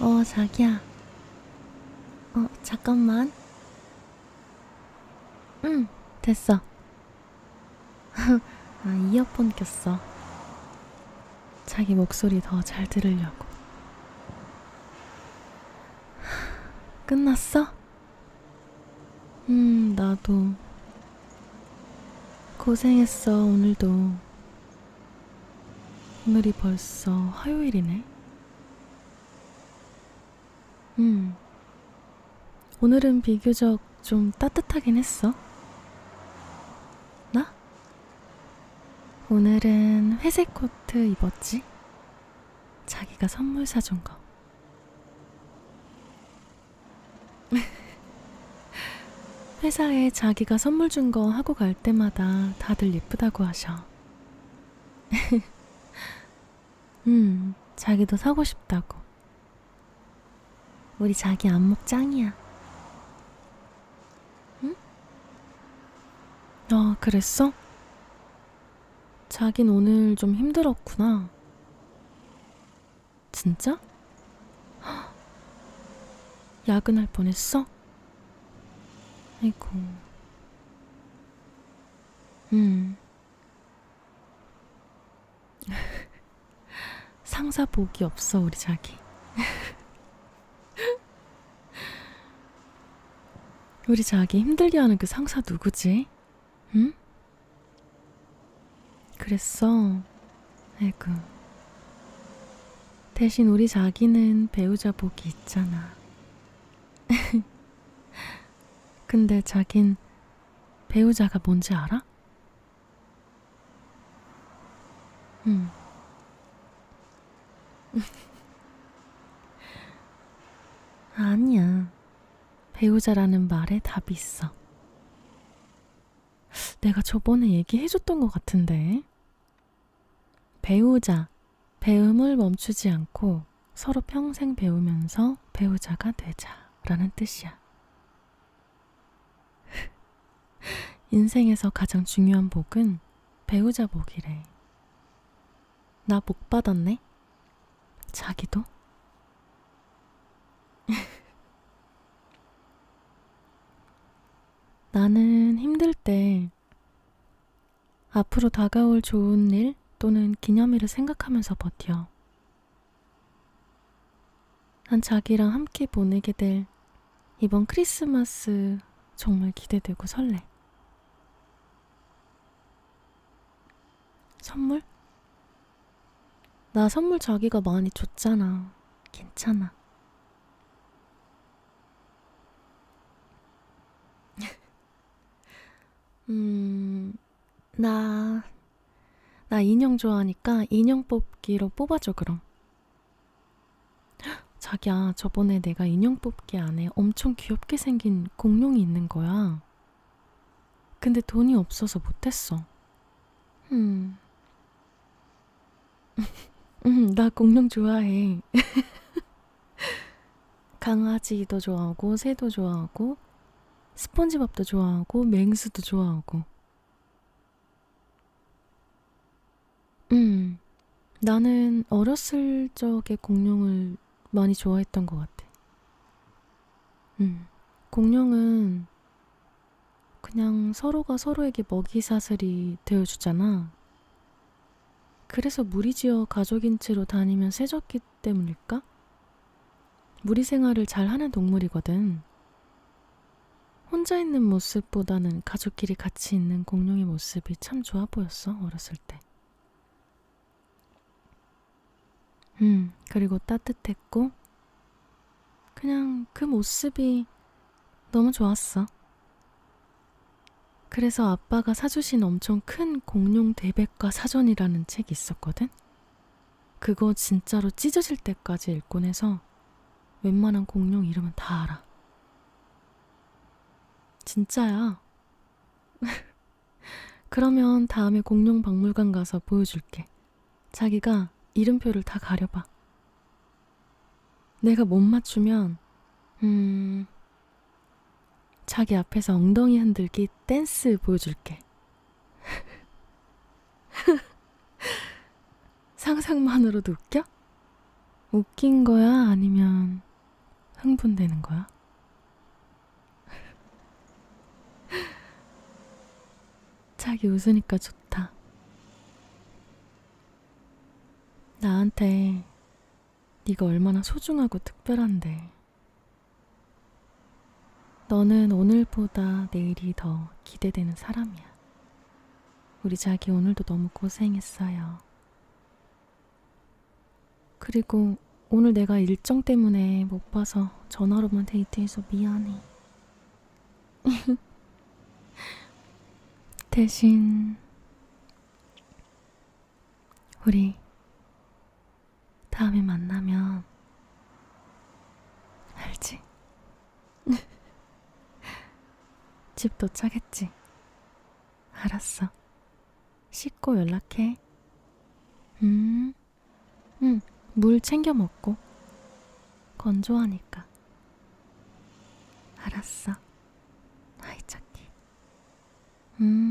어, 자기야. 어, 잠깐만. 응, 됐어. 아, 이어폰 꼈어. 자기 목소리 더 잘 들으려고. 끝났어? 음, 나도. 고생했어, 오늘도. 오늘이 벌써 화요일이네. 음. 오늘은 비교적 좀 따뜻하긴 했어. 나? 오늘은 회색 코트 입었지? 자기가 선물 사준 거. 회사에 자기가 선물 준 거 하고 갈 때마다 다들 예쁘다고 하셔. 음, 자기도 사고 싶다고. 우리 자기 안목 짱이야. 응? 아, 그랬어? 자긴 오늘 좀 힘들었구나. 진짜? 헉, 야근할 뻔했어? 아이고. 음. 상사 복이 없어, 우리 자기. 우리 자기 힘들게 하는 그 상사 누구지? 응? 그랬어. 아이고. 대신 우리 자기는 배우자 복이 있잖아. 근데 자긴 배우자가 뭔지 알아? 응. 아니야. 배우자라는 말에 답이 있어. 내가 저번에 얘기해줬던 것 같은데. 배우자, 배움을 멈추지 않고 서로 평생 배우면서 배우자가 되자라는 뜻이야. 인생에서 가장 중요한 복은 배우자 복이래. 나 복 받았네? 자기도? 나는 힘들 때 앞으로 다가올 좋은 일 또는 기념일을 생각하면서 버텨. 난 자기랑 함께 보내게 될 이번 크리스마스 정말 기대되고 설레. 선물? 나 선물 자기가 많이 줬잖아. 괜찮아. 음, 나, 나 인형 좋아하니까 인형 뽑기로 뽑아줘, 그럼. 자기야, 저번에 내가 인형 뽑기 안에 엄청 귀엽게 생긴 공룡이 있는 거야. 근데 돈이 없어서 못했어. 음. 음, 나 공룡 좋아해. 강아지도 좋아하고, 새도 좋아하고, 스폰지밥도 좋아하고, 맹수도 좋아하고. 음, 나는 어렸을 적에 공룡을 많이 좋아했던 것 같아. 음, 공룡은 그냥 서로가 서로에게 먹이 사슬이 되어주잖아. 그래서 무리지어 가족인 채로 다니면 세졌기 때문일까? 무리 생활을 잘 하는 동물이거든. 혼자 있는 모습보다는 가족끼리 같이 있는 공룡의 모습이 참 좋아 보였어, 어렸을 때. 음, 그리고 따뜻했고, 그냥 그 모습이 너무 좋았어. 그래서 아빠가 사주신 엄청 큰 공룡 대백과 사전이라는 책이 있었거든? 그거 진짜로 찢어질 때까지 읽곤 해서 웬만한 공룡 이름은 다 알아. 진짜야. 그러면 다음에 공룡 박물관 가서 보여줄게. 자기가 이름표를 다 가려봐. 내가 못 맞추면, 음, 자기 앞에서 엉덩이 흔들기 댄스 보여줄게. 상상만으로도 웃겨? 웃긴 거야? 아니면 흥분되는 거야? 자기 웃으니까 좋다. 나한테 네가 얼마나 소중하고 특별한데. 너는 오늘보다 내일이 더 기대되는 사람이야. 우리 자기 오늘도 너무 고생했어요. 그리고 오늘 내가 일정 때문에 못 봐서 전화로만 데이트해서 미안해. 대신 우리 다음에 만나면 알지? 집 도착했지? 알았어. 씻고 연락해. 음, 응, 물 챙겨 먹고. 건조하니까. 알았어. 아이, 찾기. 음.